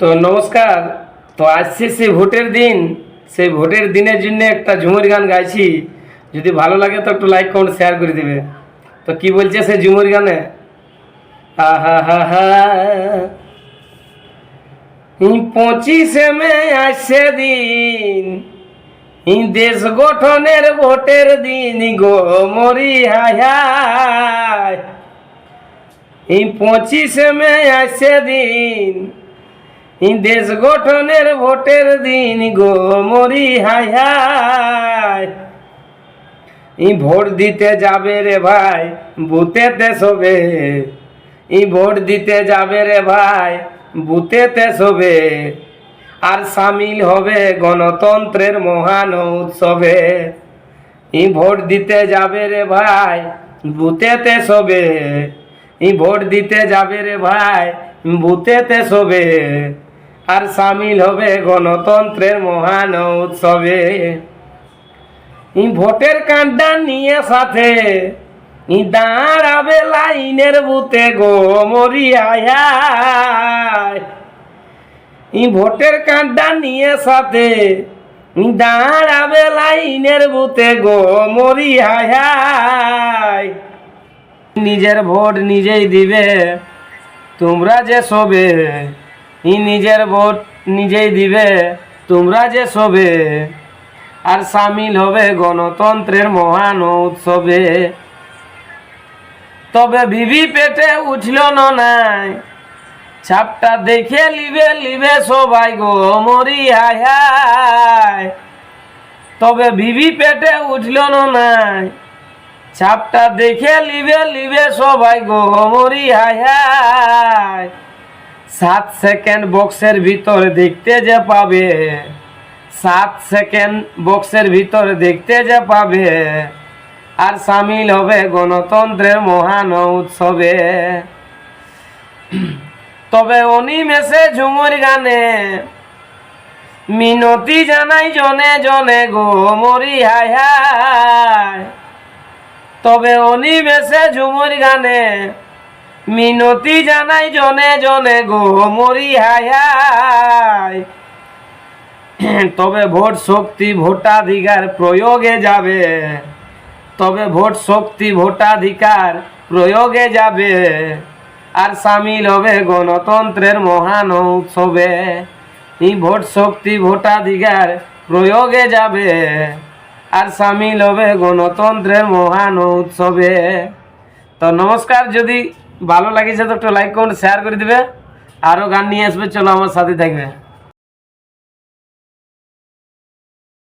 তো নমস্কার। তো আসছে সেই ভোটের দিন, সেই ভোটের দিনের জন্য একটা ঝুমুর গান গাইছি। যদি ভালো লাগে তো একটু লাইক কমেন্ট শেয়ার করে দিবে। তো কি বলছে সেই ঝুমুর গানে? হা হা। পঁচিশে মে আসছে দিন দেশ গঠনের ভোটের দিন গো মরি হায় পঁচিশে মে আসছে দিন দেশ গঠনের ভোটের দিন গো মরি হায় হায় এই ভোট দিতে যাবে রে ভাই বুথেতে শোবে। ই ভোট দিতে যাবে রে ভাই বুথেতে শোবে। আর সামিল হবে গণতন্ত্রের মহান উৎসবে। ই ভোট দিতে যাবে রে ভাই বুথেতে শোবে। ই ভোট দিতে যাবে রে ভাই বুথেতে শোবে। আর সামিল হবে গণতন্ত্রের মহান উৎসবে। ভোটের কার্ডটা নিয়ে সাথে, ই দাঁড়াবে লাইনের বুতে গো মরি ই ভোটের কার্ডটা নিয়ে সাথে দাঁড়াবে লাইনের বুতে গো মরি নিজের ভোট নিজেই দিবে, তোমরা যে ই নিজের ভোট নিজেই দিবে, তোমরা যে সবে। আর সামিল হবে গণতন্ত্রের মহান উৎসবে। তবে ভিভি পেটে উঠল নাই। ছাপটা দেখে লিবে লিবে সবাই গো, মরি, হায় তবে ভিভি পেটে উঠল নাই। ছাপটা দেখে লিবে লিবে সবাই গো, মরি, হায় হায়। সাত সেকেন্ড বক্সের ভিতর দেখতে যে পাবে। সাত সেকেন্ড বক্সের ভিতর দেখতে যে পাবে। আর সামিল হবে গণতন্ত্রের মহান উৎসবে। তবে অনিমেষে ঝুমুর গানে, মিনতি জানাই জনে জনে গো মরি হায় হায় তবে অনিমেষে ঝুমুর গানে মিনতি জানাই জনে জনে গো, মরি হায় তবে ভোট শক্তি ভোটাধিকার প্রয়োগে যাবে। তবে ভোট শক্তি ভোটাধিকার প্রয়োগে যাবে। আর সামিল হবে গণতন্ত্রের মহান উৎসবে এই ভোট শক্তি ভোটাধিকার প্রয়োগে যাবে। আর সামিল হবে গণতন্ত্রের মহান উৎসবে। তো নমস্কার যদি ভালো লাগিছে তো একটু লাইক করুন শেয়ার করে দিবে। আরও গান নিয়ে আসবে, চলো আমার সাথে থাকবে।